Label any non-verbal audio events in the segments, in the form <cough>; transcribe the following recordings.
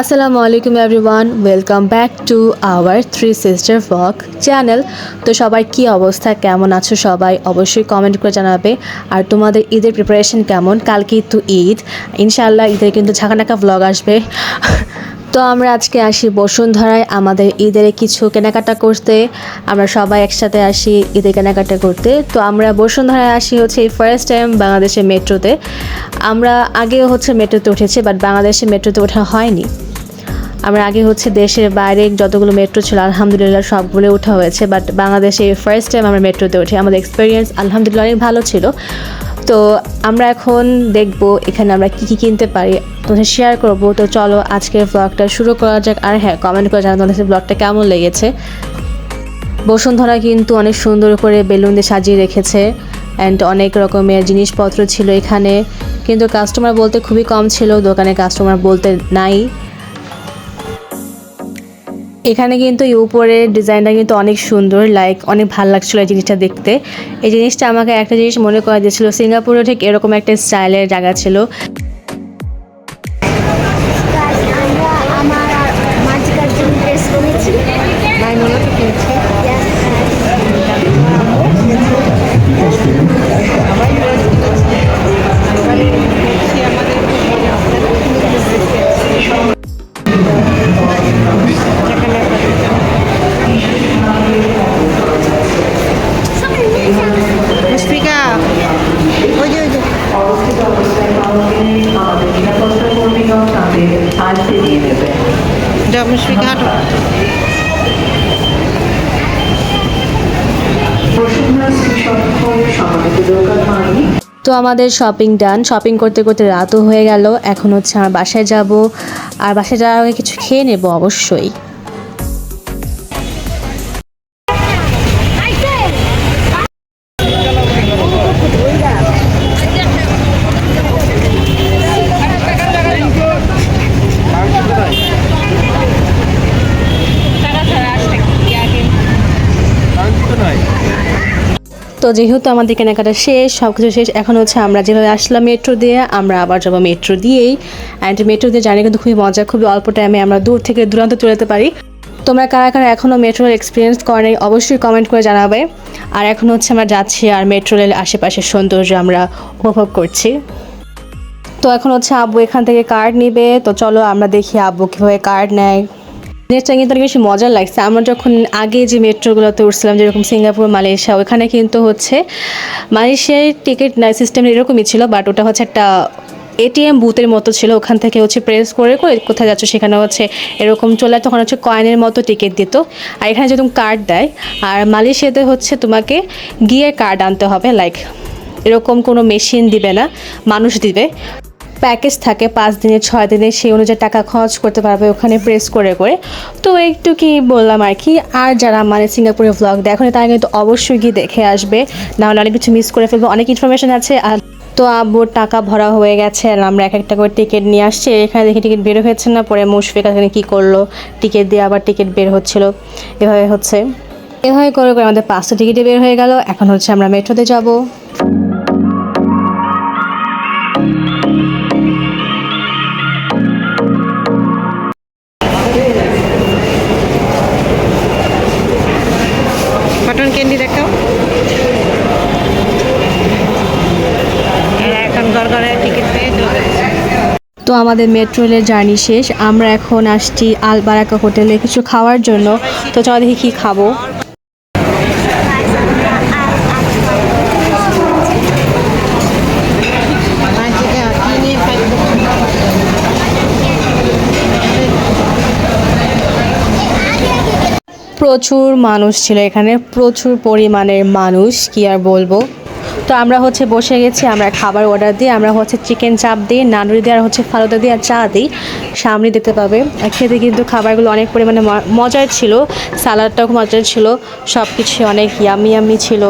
আসসালামু আলাইকুম everyone welcome back to our three sister vlog channel তো সবাই কি অবস্থা? কেমন আছো সবাই? অবশ্যই কমেন্ট করে জানাবে। আর তোমাদের ঈদের প্রিপারেশন কেমন? কালকে তো ঈদ। ইনশাআল্লাহ ঈদের কিন্তু ঝাঁকানাকা ভ্লগ আসবে। তো আমরা আজকে আসি বসুন্ধরায় আমাদের ঈদের কিছু কেনাকাটা করতে। আমরা সবাই একসাথে আসি ঈদের কেনাকাটা করতে। তো আমরা বসুন্ধরায় আসি হচ্ছে এই ফার্স্ট টাইম বাংলাদেশের মেট্রোতে। আমরা আগেও হচ্ছে মেট্রোতে উঠেছি বাট বাংলাদেশে মেট্রোতে ওঠা হয়নি। আমরা আগে হচ্ছে দেশের বাইরে যতগুলো মেট্রো ছিল, আলহামদুলিল্লাহ সবগুলো ওঠা হয়েছে বাট বাংলাদেশে ফার্স্ট টাইম আমরা মেট্রোতে উঠি। আমাদের এক্সপিরিয়েন্স আলহামদুলিল্লাহ অনেক ভালো ছিল। তো আমরা এখন দেখব এখানে আমরা কী কী কিনতে পারি। তোমাদের শেয়ার করব। তো চলো আজকের ব্লগটা শুরু করা যাক। আর হ্যাঁ কমেন্ট করে জানাতে তোমাদের ব্লগটা কেমন লেগেছে। বসুন্ধরা কিন্তু অনেক সুন্দর করে বেলুন দিয়ে সাজিয়ে রেখেছে অ্যান্ড অনেক রকমের জিনিসপত্র ছিল এখানে। কিন্তু কাস্টমার বলতে খুবই কম ছিল, দোকানে কাস্টমার বলতে নাই। এখানে কিন্তু এই উপরের ডিজাইনটা কিন্তু অনেক সুন্দর লাইক অনেক ভালো লাগছিল এই জিনিসটা দেখতে। এই জিনিসটা আমাকে একটা জিনিস মনে করা দিয়েছিল, সিঙ্গাপুরে ঠিক এরকম একটা স্টাইলের জায়গা ছিল। তো আমাদের শপিং ডান শপিং করতে করতে রাতও হয়ে গেল। এখন হচ্ছে আমার বাসায় যাব। আর বাসায় যাওয়ার আগে কিছু খেয়ে নেব অবশ্যই। তো যেহেতু আমাদের কেনাকাটা শেষ সব কিছু শেষ, এখন হচ্ছে আমরা যেভাবে আসলাম মেট্রো দিয়ে, আমরা আবার যাব মেট্রো দিয়েই। অ্যান্ড মেট্রো দিয়ে জানি কিন্তু খুবই মজা, খুবই অল্প টাইমে আমরা দূর থেকে দূরান্ত চলে যেতে পারি। তোমরা কারা কারা এখনও মেট্রোর এক্সপিরিয়েন্স করেনি অবশ্যই কমেন্ট করে জানাবে। আর এখন হচ্ছে আমরা যাচ্ছি, আর মেট্রো রেল আশেপাশের সৌন্দর্য আমরা উপভোগ করছি। তো এখন হচ্ছে আব্বু এখান থেকে কার্ড নিবে। তো চলো আমরা দেখি আব্বু কীভাবে কার্ড নেয়। জিনিসটা কিন্তু অনেক বেশি মজার লাগছে। আমরা যখন আগে যে মেট্রোগুলোতে উঠছিলাম, যেরকম সিঙ্গাপুর, মালয়েশিয়া, ওখানে কিন্তু হচ্ছে মালয়েশিয়ায় টিকিট সিস্টেম এরকমই ছিল বাট ওটা হচ্ছে একটা এটিএম বুথের মতো ছিল। ওখান থেকে হচ্ছে প্রেস করে করে কোথায় যাচ্ছ সেখানে হচ্ছে এরকম চলে তখন হচ্ছে কয়েনের মতো টিকিট দিত। আর এখানে যেরকম কার্ড দেয়, আর মালয়েশিয়াতে হচ্ছে তোমাকে গিয়ে কার্ড আনতে হবে লাইক এরকম কোনো মেশিন দিবে না, মানুষ দিবে। প্যাকেজ থাকে, পাঁচ দিনের ছয় দিনের সেই অনুযায়ী টাকা খরচ করতে পারবে ওখানে প্রেস করে করে। তো একটু কি বললাম আর কি, আর যারা মানে সিঙ্গাপুরের ব্লগ দেখো তারা কিন্তু অবশ্যই গিয়ে দেখে আসবে। নাহলে অনেক কিছু মিস করে ফেলব, অনেক ইনফরমেশান আছে। আর তো আব্বুর টাকা ভরা হয়ে গেছে, আর আমরা এক একটা করে টিকিট নিয়ে আসছি। এখানে দেখি টিকিট বের হয়েছে না, পরে মুশফিক এখানে কী করল টিকিট দিয়ে আবার টিকিট বের হচ্ছিল। এভাবে হচ্ছে। এভাবে করে করে আমাদের পাঁচটা টিকিটে বের হয়ে গেল। এখন হচ্ছে আমরা মেট্রোতে যাব। টিকিট পেয়ে তো আমাদের মেট্রো রেলের জার্নি শেষ। আমরা এখন আসছি আলবারাকা হোটেলে কিছু খাওয়ার জন্য। তো চলো দেখি কী খাব। প্রচুর মানুষ ছিল এখানে। প্রচুর পরিমাণের মানুষ, কি আর বলব। তো আমরা হচ্ছে বসে গেছি, আমরা খাবার অর্ডার দিই আমরা হচ্ছে চিকেন চাপ দিই নানুরি দিয়ে, আর হচ্ছে ফালুদা দিয়ে আর চা দিই সামনে দিতে পাবে। খেতে কিন্তু খাবারগুলো অনেক পরিমাণে মজার ছিল সালাডটাও মজায় মজার ছিল সব কিছু অনেক ইয়ামি ইয়ামি ছিল।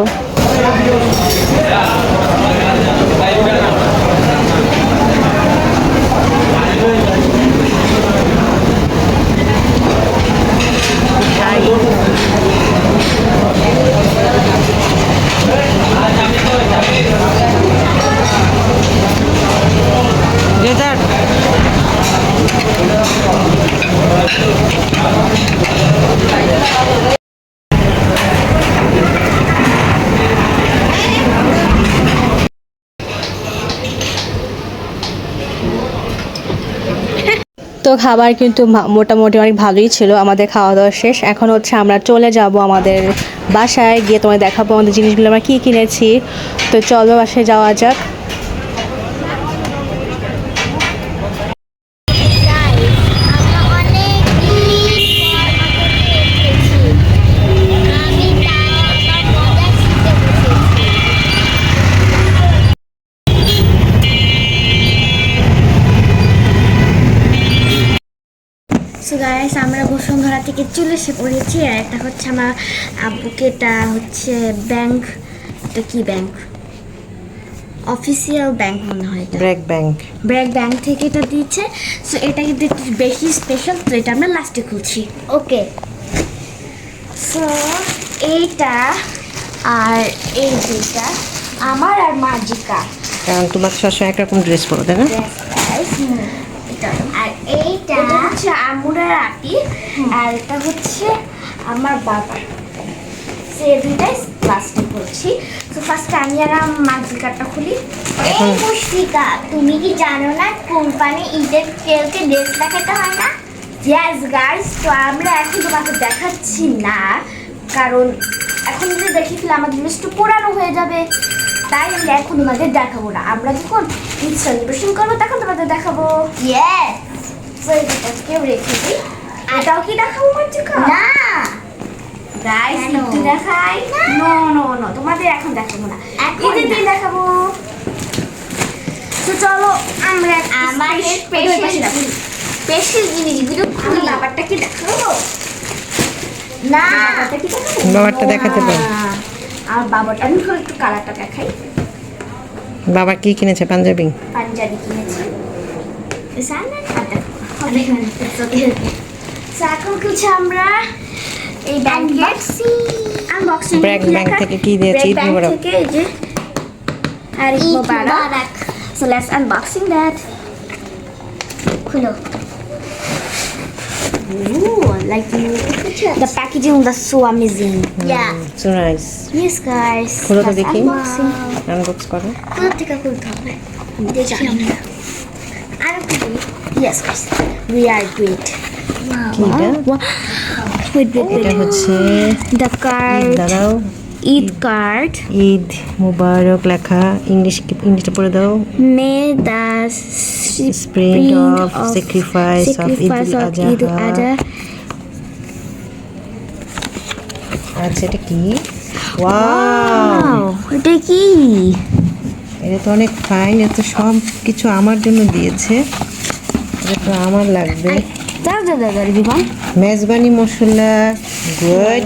তো খাবার কিন্তু মোটামুটি অনেক ভালোই ছিল, আমাদের খাওয়া দাওয়া শেষ। এখন হচ্ছে আমরা চলে যাব আমাদের বাসায়, গিয়ে তোমায় দেখাবো আমাদের জিনিসগুলো আমরা কী কিনেছি। তো চলো বাসায় যাওয়া যাক। গাইস আমরা বসুন্ধরা থেকে চলে এসে পড়েছি আর এটা হচ্ছে আমার আব্বুকে এটা হচ্ছে ব্যাংক এটা কি ব্যাংক অফিসিয়াল ব্যাংক মনে হয় এটা। ব্র্যাক ব্যাংক ব্র্যাক ব্যাংক থেকে এটা দিয়েছে। সো এটা কিন্তু একটু বেশি স্পেশাল তো এটা আমরা লাস্টে খুলছি। ওকে সো এইটা আর এই দুইটা আমার আর মাজিকা কারণ তোমার সবসময় একরকম ড্রেস পরো তাই না? এটা। এইটা হচ্ছে আমুরার আটি আর এটা হচ্ছে আমার বাবার। সে দুইটাই লাস্টে করছি তো ফার্স্ট আমি আর মাজিকাটা খুলি। এই মুশফিকা তুমি কি জানো না কোম্পানি ঈদের তেলকে ড্রেস দেখাতে হয় না? ইয়েস গাইস তো আমরা এখন তোমাকে দেখাচ্ছি না কারণ এখন যদি দেখি ফেলে আমাদের ড্রেসটা পুরানো হয়ে যাবে। তাই আমরা এখন তোমাদের দেখাবো না। আমরা যখন ঈদ সেলিব্রেশন করব তখন তোমাদের দেখাবো। ইয়েস রেখে দিই এটাও কি দেখাবো মাজিকা না। গাইস একটু দেখাই। নো। নো নো তোমাদের এখন দেখাবো না। ঈদের দিন দেখাবো। তো চলো আমরা স্পেশাল জিনিসগুলো ব্যাপারটা কি দেখাবো? না। ব্যাপারটা কি দেখাবো? বাবারটা দেখাতে পারো। আর বাবাটা আমি একটু কালারটা দেখাই। বাবা কি কিনেছে? পাঞ্জাবি? পাঞ্জাবি কিনেছি। সামনে হাতে হবে So, এখন কিছু আমরা এই ব্যাংকের আনবক্সিং ব্র্যাক ব্যাংক থেকে কি দিয়েছে? ঈদ মোবারক। থেকে এই যে আর ঈদ মোবারক সো লেটস আনবক্সিং দ্যাট খুলো Ooh, like the packaging was so amazing. Yeah. So nice Yes, guys. খোলো তো Let's দেখি। Unboxing. আনবক্স করো কোথা থেকে খুলতে হবে দেখি আমরা আর একটু আর গ্রেট কিটা? ওয়েট ওয়েট এটা? হচ্ছে দ্য কার্ড দাঁড়াও। ঈদ কার্ড ঈদ মুবারক লেখা। ইংলিশ ইংলিশটা পড়ে দাও। মে of sacrifice of Eid al-Adha. Eid Azha আচ্ছা এটা কি? ওয়াও এটা কি? এটা তো অনেক ফাইন এত সব কিছু আমার জন্য দিয়েছে। তো আমার লাগবে। মেজবানি মশলা গুড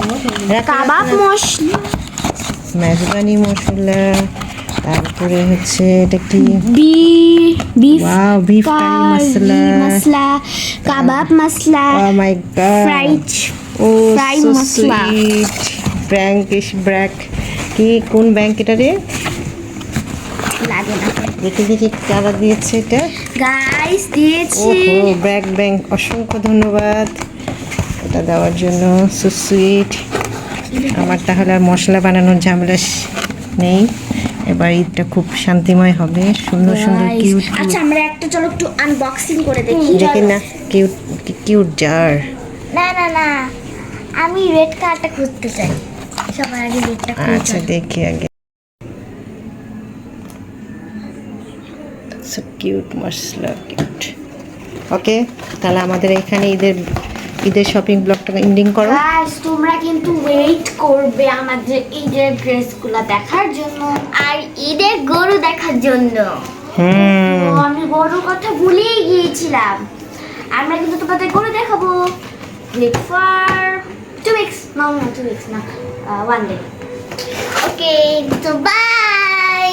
কাবাব মশলা। মেজবানি মশলা তারপরে হচ্ছে এটা কি? B beef wow beef curry masala. Masala kebab masala oh my god fried ও fry মশলা। সুইট ব্র্যাঙ্ক ইস ব্র্যাক কি কোন ব্যাংক এটা রে? লাগে না। দেখি দেখি কারা দিয়েছে এটা? গাইস দিয়েছি ওহো ব্র্যাক ব্যাংক অসংখ্য ধন্যবাদ। এটা দেওয়ার জন্য সো সুইট আমার তাহলে আর মশলা বানানোর ঝামেলা নেই। এবার ঈদটা খুব শান্তিময় হবে সুন্দর সুন্দর কিউট আচ্ছা আমরা একটা চলো একটু আনবক্সিং করে দেখি। দেখি না কিউট কিউট জার না না না। আমি রেড কার্ডটা খুঁজতে চাই। সবার আগে রেডটা আচ্ছা দেখি আগে। সো কিউট মশলা কিউট ওকে তাহলে আমাদের এখানে ঈদের ঈদের শপিং ব্লগটা এন্ডিং করো। গাইস তোমরা কিন্তু ওয়েট করবে আমাদের ঈদের ড্রেসগুলো দেখার জন্য আর ঈদের গরু দেখার জন্য। হুম। তো আমি গরুর কথা ভুলেই গিয়েছিলাম। আমরা কিন্তু তোমাদের গরু দেখাবো। লিভ ফর টু উইকস না না টু উইকস না ওয়ান ডে ওকে তো বাই বাই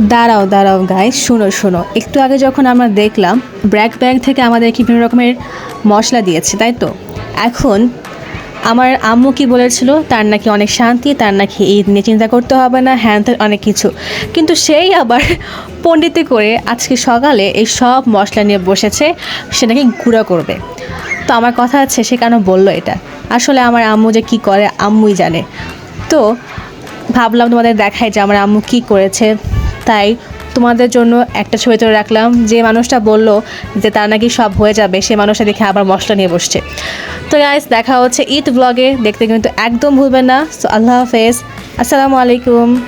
দাঁড়াও দাঁড়াও গাইস শোনো শোনো। একটু আগে যখন আমরা দেখলাম, ব্র্যাক ব্যাগ থেকে আমাদের বিভিন্ন রকমের মশলা দিয়েছে, তাই তো? এখন আমার আম্মু কি বলেছিল, তার নাকি অনেক শান্তি, তার নাকি ঈদ নিয়ে চিন্তা করতে হবে না, হ্যান অনেক কিছু। কিন্তু সেই আবার <laughs> পণ্ডিতে করে আজকে সকালে এই সব মশলা নিয়ে বসেছে, সে নাকি গুঁড়া করবে। তো আমার কথা আছে, সে কেন বলল এটা? আসলে আমার আম্মু যে কি করে, আম্মুই জানে। তো ভাবলাম তোমাদের দেখায় যে আমার আম্মু কি করেছে। তাই তোমাদের জন্য একটা ছবি তুলে রাখলাম। যে মানুষটা বলল যে তার নাকি সব হয়ে যাবে, সে মানুষটা দেখে আবার মশলা নিয়ে বসছে। তো গাইস দেখা হচ্ছে ঈদ ব্লগে দেখতে কিন্তু একদম ভুলবেন না। সো আল্লাহ হাফেজ। আসসালামু আলাইকুম।